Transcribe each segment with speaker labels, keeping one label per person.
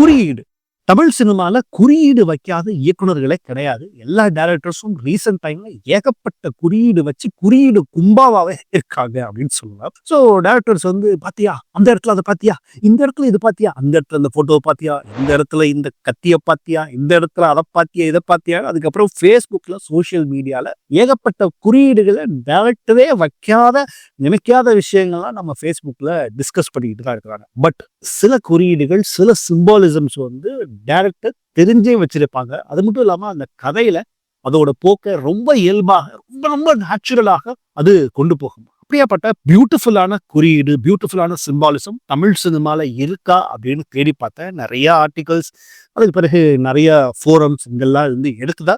Speaker 1: குறியீடு. தமிழ் சினிமாவில் குறியீடு வைக்காத இயக்குனர்களே கிடையாது. எல்லா டேரக்டர்ஸும் ரீசெண்ட் டைம்ல ஏகப்பட்ட குறியீடு வச்சு குறியீடு கும்பாவாவே இருக்காங்க அப்படின்னு சொல்லலாம். ஸோ டேரக்டர்ஸ் வந்து பாத்தியா? அந்த இடத்துல அதை பாத்தியா? இந்த இடத்துல இது பாத்தியா? அந்த இடத்துல இந்த போட்டோவை பாத்தியா? இந்த இடத்துல இந்த கத்திய பாத்தியா? இந்த இடத்துல அதை பாத்தியா? இதை பாத்தியா அதுக்கப்புறம் ஃபேஸ்புக்ல சோஷியல் மீடியால ஏகப்பட்ட குறியீடுகளை டேரக்டரே வைக்காத நினைக்காத விஷயங்கள்லாம் நம்ம ஃபேஸ்புக்ல டிஸ்கஸ் பண்ணிக்கிட்டு தான் இருக்கிறாங்க. பட் சில குறியீடுகள் சில சிம்பாலிசம்ஸ் வந்து டேரக்டர் தெரிஞ்சே வச்சிருப்பாங்க. அது மட்டும் இல்லாமல் அந்த கதையில அதோட போக்க ரொம்ப இயல்பாக ரொம்ப ரொம்ப நேச்சுரலாக அது கொண்டு போகும். அப்படியாப்பட்ட பியூட்டிஃபுல்லான குறியீடு பியூட்டிஃபுல்லான சிம்பாலிசம் தமிழ் சினிமாவில் இருக்கா அப்படின்னு தேடி பார்த்தேன் நிறைய ஆர்டிகல்ஸ் அதுக்கு பிறகு நிறைய ஃபோரம்ஸ் இங்கெல்லாம் இருந்து எடுத்துதா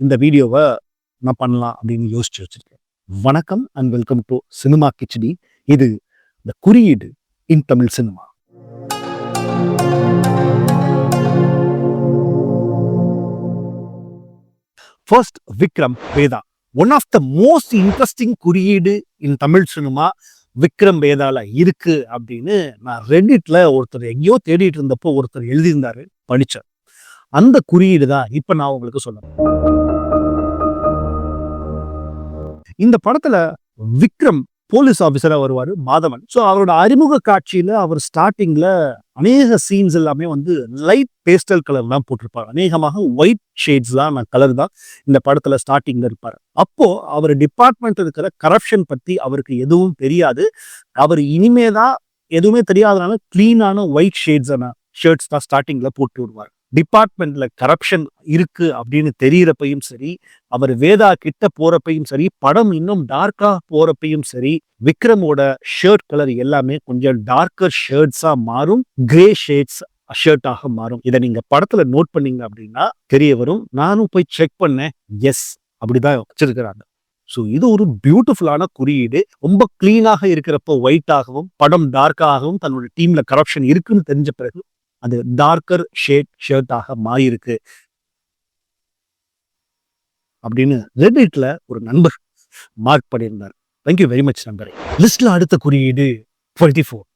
Speaker 1: இந்த வீடியோவை நான் பண்ணலாம் அப்படின்னு யோசிச்சு வச்சிருக்கேன். வணக்கம் and welcome to cinema Kichadi இது இந்த குறியீடு in Tamil cinema. First Vikram Vedha one of the most interesting குறியீடு இன் தமிழ் சினிமா விக்ரம் வேதால இருக்கு அப்படின்னு நான் ரெடிட்ல ஒருத்தர் எங்கேயோ தேடிட்டு இருந்தப்போ ஒருத்தர் எழுதியிருந்தாரு படிச்சேன் அந்த குறியீடு தான் இப்ப நான் உங்களுக்கு சொல்றேன் இந்த படத்துல விக்ரம் போலீஸ் ஆஃபீஸராக வருவார் மாதவன். ஸோ அவரோட அறிமுக காட்சியில் அவர் ஸ்டார்டிங்கில் அநேக சீன்ஸ் எல்லாமே வந்து லைட் பேஸ்டல் கலர் தான் அநேகமாக ஒயிட் ஷேட்ஸ் தான் கலர் தான் இந்த படத்தில் ஸ்டார்டிங்கில் இருப்பார். அப்போது அவர் டிபார்ட்மெண்ட் இருக்கிற கரப்ஷன் பற்றி அவருக்கு எதுவும் தெரியாது. அவர் இனிமே தான் எதுவுமே தெரியாதனால க்ளீனான ஒயிட் ஷேட்ஸான ஷர்ட்ஸ் தான் ஸ்டார்டிங்கில் போட்டு விடுவார். டிபார்ட்மெண்ட்ல கரப்ஷன் இருக்கு அப்படின்னு தெரியறப்பையும் சரி அவர் வேதா கிட்ட போறப்பையும் சரி படம் இன்னும் டார்க்கா போறப்பையும் சரி விக்ரமோட ஷர்ட் கலர் எல்லாமே கொஞ்சம் டார்க்கர் ஷர்ட்ஸா மாறும் கிரே ஷேட்ஸ் ஷர்ட்டாக மாறும். இதை நீங்க படத்துல நோட் பண்ணீங்க அப்படின்னா தெரிய வரும். நானும் போய் செக் பண்ணேன். எஸ் அப்படிதான் வச்சிருக்கிறாங்க. ஸோ இது ஒரு பியூட்டிஃபுல்லான குறியீடு. ரொம்ப கிளீனாக இருக்கிறப்போ ஒயிட்டாகவும் படம் டார்க்காகவும் தன்னோட டீம்ல கரப்ஷன் இருக்குன்னு தெரிஞ்ச பிறகு அது டார்க்கர் ஷேட் ஷர்ட்டாக மாறியிருக்கு. அப்படின்னு ரெடிட்ல ஒரு நண்பர் மார்க் பண்ணியிருந்தார். தேங்க்யூ வெரி மச் நண்பரே. லிஸ்ட்ல அடுத்த குறியீடு டுவெண்ட்டி ஃபோர்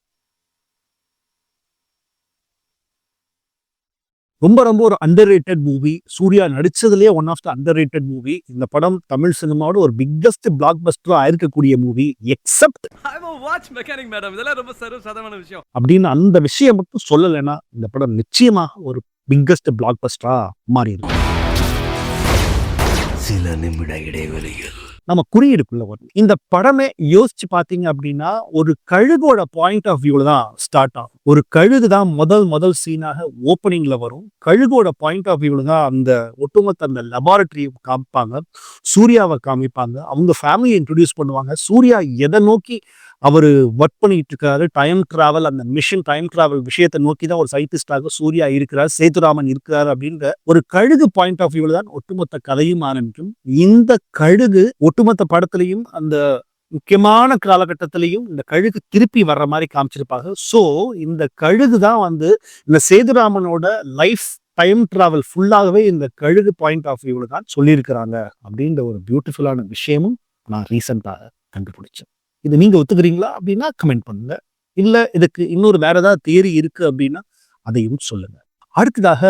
Speaker 1: ரொம்ப ரொம்ப ஒரு underrated movie Suriya நடிச்சதுலேயே one of the underrated movie இந்த படம் தமிழ் சினிமாவோட ஒரு பிக்கஸ்ட் பிளாக் பஸ்டரா இருக்கக்கூடிய மூவி எக்ஸப்ட் அப்படின்னு அந்த விஷயம் மட்டும் சொல்லலைன்னா இந்த படம் நிச்சயமாக ஒரு பிக்கஸ்ட் பிளாக் பஸ்டரா மாறி இருக்கும்
Speaker 2: சில நிமிட இடைவெளியில்
Speaker 1: நம்ம குறியீடுக்குள்ள வரும் இந்த படமே யோசிச்சு பார்த்தீங்க அப்படின்னா ஒரு கழுகோட பாயிண்ட் ஆஃப் வியூல தான் ஸ்டார்ட் ஆகும். ஒரு கழுகு தான் முதல் முதல் சீனாக ஓப்பனிங்ல வரும். கழுகோட பாயிண்ட் ஆஃப் வியூல தான் அந்த ஒட்டுமொத்த அந்த லெபார்டரியை காமிப்பாங்க. சூர்யாவை காமிப்பாங்க. அவங்க ஃபேமிலியை இன்ட்ரடியூஸ் பண்ணுவாங்க. சூர்யா எதை நோக்கி அவர் ஒர்க் பண்ணிட்டு இருக்காரு டைம் டிராவல் அந்த மிஷின் டைம் டிராவல் விஷயத்தை நோக்கி தான் ஒரு சயின்டிஸ்டாக சூர்யா இருக்கிறார் சேதுராமன் இருக்கிறார் அப்படின்ற ஒரு கழுகு பாயிண்ட் ஆஃப் வியூல தான் ஒட்டுமொத்த கதையும் ஆரம்பிக்கும். இந்த கழுகு ஒட்டுமொத்த படத்திலையும் அந்த முக்கியமான காலகட்டத்திலையும் இந்த கழுகு திருப்பி வர்ற மாதிரி காமிச்சிருப்பாங்க. ஸோ இந்த கழுகு தான் வந்து இந்த சேதுராமனோட லைஃப் டைம் டிராவல் ஃபுல்லாகவே இந்த கழுகு பாயிண்ட் ஆஃப் வியூவில் தான் சொல்லியிருக்கிறாங்க. அப்படின்ற ஒரு பியூட்டிஃபுல்லான விஷயமும் நான் ரீசெண்டாக கண்டுபிடிச்சேன். இது நீங்கள் ஒத்துக்கிறீங்களா அப்படின்னா கமெண்ட் பண்ணுங்க. இல்லை இதுக்கு இன்னொரு வேற ஏதாவது தேரி இருக்கு அப்படின்னா அதையும் சொல்லுங்க. அடுத்ததாக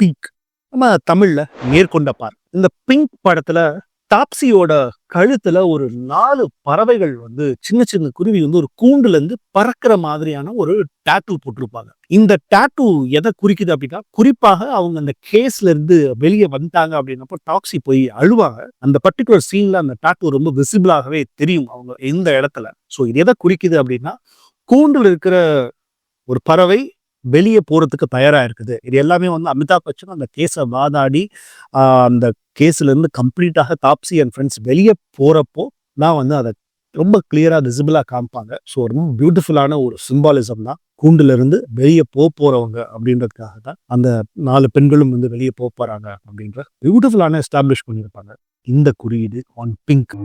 Speaker 1: பிங்க் நம்ம தமிழில் மேற்கொண்ட பார் இந்த பிங்க் படத்தில் டாப்ஸியோட கழுத்துல ஒரு நாலு பறவைகள் வந்து சின்ன சின்ன குருவி வந்து ஒரு கூண்டுல இருந்து பறக்கிற மாதிரியான ஒரு டேட்டூ போட்டிருப்பாங்க. இந்த டேட்டூ எதை குறிக்குது அப்படின்னா குறிப்பாக அவங்க அந்த கேஸ்ல இருந்து வெளியே வந்துட்டாங்க அப்படின்னப்போ டாக்ஸி போய் அழுவாங்க. அந்த பர்டிகுலர் சீன்ல அந்த டேட்டூ ரொம்ப விசிபிளாகவே தெரியும் அவங்க எந்த இடத்துல. ஸோ இது எதை குறிக்குது அப்படின்னா கூண்டுல இருக்கிற ஒரு பறவை வெளியே போகிறதுக்கு தயாராக இருக்குது. இது எல்லாமே வந்து அமிதாப் பச்சன் அந்த கேஸை வாதாடி அந்த கேஸ்லேருந்து கம்ப்ளீட்டாக தாப்சி அண்ட் ஃப்ரெண்ட்ஸ் வெளியே போகிறப்போ நான் வந்து அதை ரொம்ப கிளியராக விசிபிளாக காமிப்பாங்க. ஸோ ரொம்ப பியூட்டிஃபுல்லான ஒரு சிம்பாலிசம் தான். கூண்டுலேருந்து வெளியே போக போகிறவங்க அப்படின்றதுக்காக தான் அந்த நாலு பெண்களும் வந்து வெளியே போக போகிறாங்க அப்படின்ற பியூட்டிஃபுல்லான எஸ்டாப்ளிஷ் பண்ணியிருப்பாங்க. இந்த குறியீடு ஆன் பிங்க்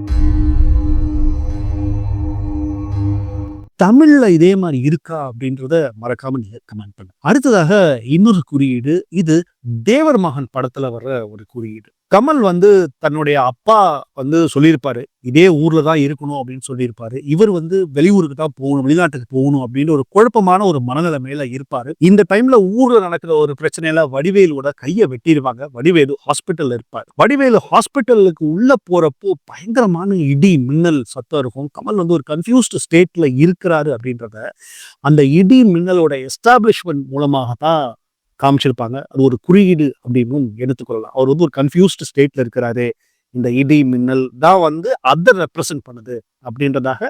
Speaker 1: தமிழ்ல இதே மாதிரி இருக்கா அப்படின்றத மறக்காம நீங்க கமெண்ட் பண்ணுங்க. அடுத்ததாக இன்னொரு குறியீடு இது தேவர் மகன் படத்துல வர்ற ஒரு குறியீடு. கமல் வந்து தன்னுடைய அப்பா வந்து சொல்லியிருப்பாரு இதே ஊர்ல தான் இருக்கணும் அப்படின்னு சொல்லியிருப்பாரு. இவர் வந்து வெளியூருக்கு தான் போகணும் வெளிநாட்டுக்கு போகணும் அப்படின்னு ஒரு குழப்பமான ஒரு மனநிலைமையில இருப்பாரு. இந்த டைம்ல ஊர்ல நடக்கிற ஒரு பிரச்சனையில வடிவேலோட கையை வெட்டிடுவாங்க வடிவேலு ஹாஸ்பிட்டல்ல இருப்பார். வடிவேலு ஹாஸ்பிட்டலுக்கு உள்ள போறப்போ பயங்கரமான இடி மின்னல் சத்தம் இருக்கும். கமல் வந்து ஒரு கன்ஃபியூஸ்டு ஸ்டேட்ல இருக்கிறாரு அப்படின்றத அந்த இடி மின்னலோட எஸ்டாப்ளிஷ்மெண்ட் மூலமாக தான் காமிச்சிருப்பாங்க. அது ஒரு குறியீடு அப்படின்னும் எடுத்துக்கொள்ளலாம். அவர் வந்து ஒரு கன்ஃபியூஸ்டு ஸ்டேட்ல இருக்கிறாரு. இந்த இடி மின்னல் தான் வந்து அதை ரெப்ரசன்ட் பண்ணுது அப்படின்றதாக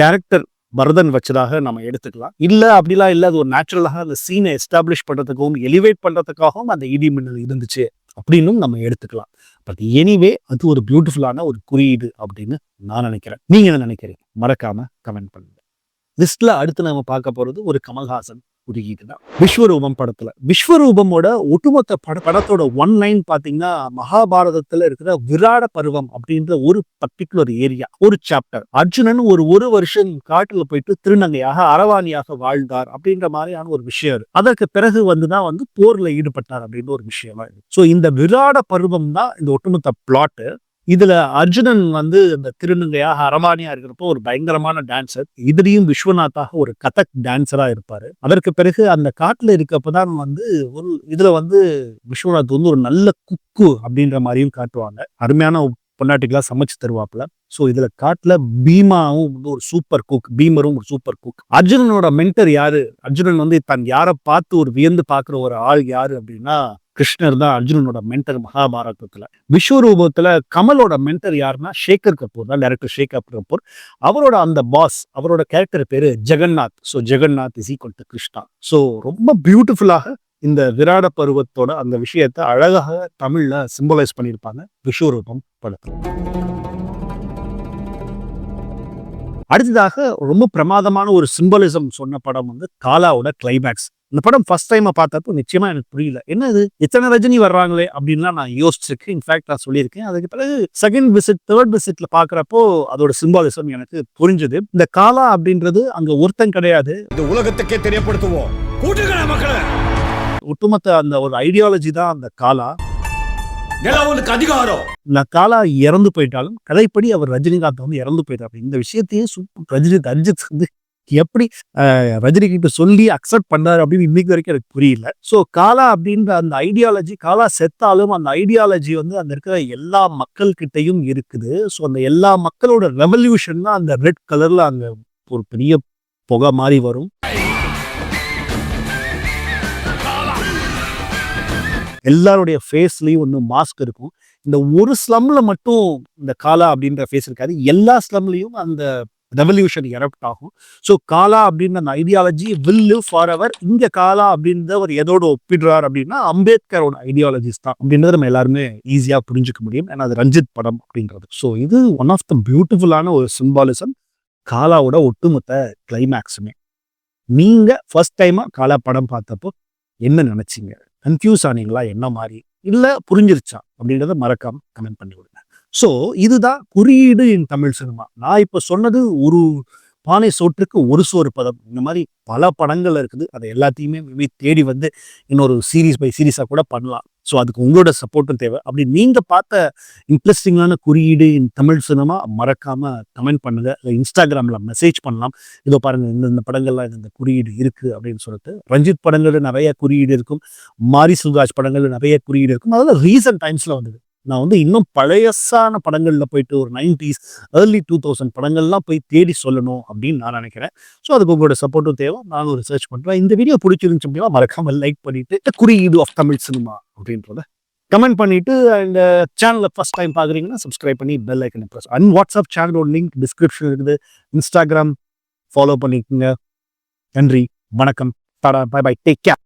Speaker 1: டைரக்டர் பரதன் வச்சதாக நம்ம எடுத்துக்கலாம். இல்லை அப்படிலாம் இல்லை. அது ஒரு நேச்சுரலாக அந்த சீனை எஸ்டாப்ளிஷ் பண்ணுறதுக்காகவும் எலிவேட் பண்ணுறதுக்காகவும் அந்த இடி மின்னல் இருந்துச்சு அப்படின்னும் நம்ம எடுத்துக்கலாம். பட் எனிவே அது ஒரு பியூட்டிஃபுல்லான ஒரு குறியீடு அப்படின்னு நான் நினைக்கிறேன். நீங்கள் என்ன நினைக்கிறீங்க? மறக்காம கமெண்ட் பண்ணுங்க. லிஸ்ட்ல அடுத்து நம்ம பார்க்க போகிறது ஒரு கமல்ஹாசன். குறியீடு தான் விஸ்வரூபம் படத்துல. விஸ்வரூபமோட ஒட்டுமொத்த பட படத்தோட ஒன் லைன் பாத்தீங்கன்னா மகாபாரதத்துல இருக்கிற விராட பருவம் அப்படின்ற ஒரு பர்டிகுலர் ஏரியா ஒரு சாப்டர் அர்ஜுனன் ஒரு ஒரு வருஷம் காட்டுல போயிட்டு திருநங்கையாக அரவாணியாக வாழ்ந்தார் அப்படின்ற மாதிரியான ஒரு விஷயம் இருக்கு. அதற்கு பிறகு வந்துதான் வந்து போர்ல ஈடுபட்டார் அப்படின்னு ஒரு விஷயமா இருக்கு. ஸோ இந்த விராட பருவம் தான் இந்த ஒட்டுமொத்த பிளாட்டு இதுல அர்ஜுனன் வந்து இந்த திருநங்கையாக அரமானியா இருக்கிறப்போ ஒரு பயங்கரமான டான்சர் இதுலயும் விஸ்வநாத்தாக ஒரு கதக் டான்சரா இருப்பாரு. அதற்கு பிறகு அந்த காட்டுல இருக்கப்பதான் வந்து ஒரு இதுல வந்து விஸ்வநாத் வந்து ஒரு நல்ல குக்கு அப்படின்ற மாதிரியும் காட்டுவாங்க. அருமையான பொண்டாட்டிகளா சமைச்சு தருவாப்புல. ஸோ இதுல காட்டுல பீமாவும் வந்து ஒரு சூப்பர் குக் பீமரும் ஒரு சூப்பர் குக் அர்ஜுனனோட மென்டர் யாரு? அர்ஜுனன் வந்து தன் யாரை பார்த்து ஒரு வியந்து பார்க்குற ஒரு ஆள் யாரு அப்படின்னா கிருஷ்ணர் தான் அர்ஜுனனோட மென்டர் மகாபாரதத்துல. விஸ்வரூபத்துல கமலோட மென்டர் யாருன்னா ஷேகர் கபூர் தான் டேரக்டர் ஷேகர் கபூர். அவரோட அந்த பாஸ் அவரோட கேரக்டர் பேரு Jagannath so Jagannath is equal to Krishna. So ரொம்ப பியூட்டிஃபுல்லாக இந்த விராட பருவத்தோட அந்த விஷயத்தை அழகாக தமிழ்ல சிம்பலைஸ் பண்ணியிருப்பாங்க விஸ்வரூபம் படத்துல. அடுத்ததாக ரொம்ப பிரமாதமான ஒரு சிம்பலிசம் சொன்ன படம் வந்து காலாவோட கிளைமேக்ஸ் இந்த படம் ஃபர்ஸ்ட் டைம் பார்த்தப்போ நிச்சயமா எனக்கு புரியல. என்ன இது? இத்தனை ரஜினி வர்றாங்களே அப்படின்லாம் நான் யோசிச்சிருக்கேன். இன்ஃபேக்ட் நான் சொல்லியிருக்கேன். அதுக்கு பிறகு செகண்ட் விசிட் தேர்ட் விசிட்ல பாக்குறப்போ அதோட சிம்பாலிசம் எனக்கு புரிஞ்சுது. இந்த காலா அப்படின்றது அங்க ஒருத்தன் கிடையாது.
Speaker 2: இது உலகத்துக்கே தெரியப்படுத்துவோம்.
Speaker 1: ஒட்டுமொத்த அந்த ஒரு ஐடியாலஜி தான் அந்த காலா.
Speaker 2: நிலவுக்கு அதிகாரம்.
Speaker 1: இந்த காலா இறந்து போயிட்டாலும் கதைப்படி அவர் ரஜினிகாந்த் வந்து இறந்து போயிட்டார். இந்த விஷயத்தையே சூப்பர் ரஜினி அர்ஜித் வந்து எப்படி ரஜினிகிட்ட சொல்லி அக்செப்ட் பண்ணாரு அப்படின்னு இன்னைக்கு வரைக்கும் எனக்கு புரியல. ஸோ காலா அப்படின்ற அந்த ஐடியாலஜி காலா செத்தாலும் அந்த ஐடியாலஜி வந்து அந்த இருக்கிற எல்லா மக்கள்கிட்டையும் இருக்குது. ஸோ அந்த எல்லா மக்களோட ரெவல்யூஷன் தான் அந்த ரெட் கலர்ல அங்க ஒரு பெரிய புகை மாதிரி வரும். எல்லாருடைய ஃபேஸ்லேயும் வந்து மாஸ்க் இருக்கும். இந்த ஒரு ஸ்லம்ல மட்டும் இந்த காலா அப்படின்ற ஃபேஸ் இருக்காது. எல்லா ஸ்லம்லையும் அந்த ரெவல்யூஷன் எரப்ட் ஆகும். ஸோ காலா அப்படின்ற அந்த ideology will live for our இங்கே காலா அப்படின்றத அவர் எதோடு ஒப்பிடுறார் அப்படின்னா அம்பேத்கரோட ஐடியாலஜிஸ் தான் அப்படின்றத நம்ம எல்லாருமே ஈஸியாக புரிஞ்சுக்க முடியும். ஏன்னா அது ரஞ்சித் படம் அப்படின்றது. ஸோ இது ஒன் ஆஃப் த பியூட்டிஃபுல்லான ஒரு சிம்பாலிசம் காலாவோட ஒட்டுமொத்த கிளைமேக்ஸுமே நீங்கள் ஃபர்ஸ்ட் டைமாக காலா படம் பார்த்தப்போ என்ன நினச்சிங்க? கன்ஃபியூஸ் ஆனீங்களா? என்ன மாதிரி? இல்லை புரிஞ்சிருச்சா? அப்படின்றத மறக்காம கமெண்ட் பண்ணி விடுங்க ஸோ இதுதான் குறியீடு இன் தமிழ் சினிமா. நான் இப்போ சொன்னது ஒரு பானை சோற்றுக்கு ஒரு சோறு பதம். இந்த மாதிரி பல படங்கள் இருக்குது. அதை எல்லாத்தையுமே மேபி தேடி வந்து இன்னொரு சீரீஸ் பை சீரீஸாக கூட பண்ணலாம். ஸோ அதுக்கு உங்களோட சப்போர்ட்டும் தேவை. அப்படி நீங்கள் பார்த்த இன்ட்ரெஸ்டிங்கான குறியீடு இன் தமிழ் சினிமா மறக்காமல் கமெண்ட் பண்ணுங்கள் இல்லை இன்ஸ்டாகிராமில் மெசேஜ் பண்ணலாம். இதோ பாருங்கள் இந்தந்த படங்கள்லாம் இந்த குறியீடு இருக்குது அப்படின்னு சொல்லிட்டு. ரஞ்சித் படங்களில் நிறைய குறியீடு இருக்கும். மாரி சுல்ராஜ் படங்களில் நிறைய குறியீடு இருக்கும். அதெல்லாம் ரீசன்ட் டைம்ஸில் வந்தது. நான் வந்து இன்னும் பழையசான படங்களில் போயிட்டு ஒரு நைன்டிஸ் ஏர்லி டூ தௌசண்ட் படங்கள்லாம் போய் தேடி சொல்லணும் அப்படின்னு நான் நினைக்கிறேன். ஸோ அதுக்கு உங்களோட சப்போர்ட்டும் தேவை. நானும் ரிசர்ச் பண்ணுறேன் இந்த வீடியோ பிடிச்சிருந்துச்சு அப்படின்னா மறக்காமல் லைக் பண்ணிட்டு குறியீடு ஆஃப் தமிழ் சினிமா அப்படின்றத கமெண்ட் பண்ணிட்டு அந்த சேனலை ஃபஸ்ட் டைம் பார்க்குறீங்கன்னா சப்ஸ்கிரைப் பண்ணி பெல் ஐக்கனை ப்ரெஸ் அண்ட் வாட்ஸ்அப் சேனலோட லிங்க் டிஸ்கிரிப்ஷன் இருக்குது. இன்ஸ்டாகிராம் ஃபாலோ பண்ணிக்கோங்க. நன்றி. வணக்கம். Tata bye bye take care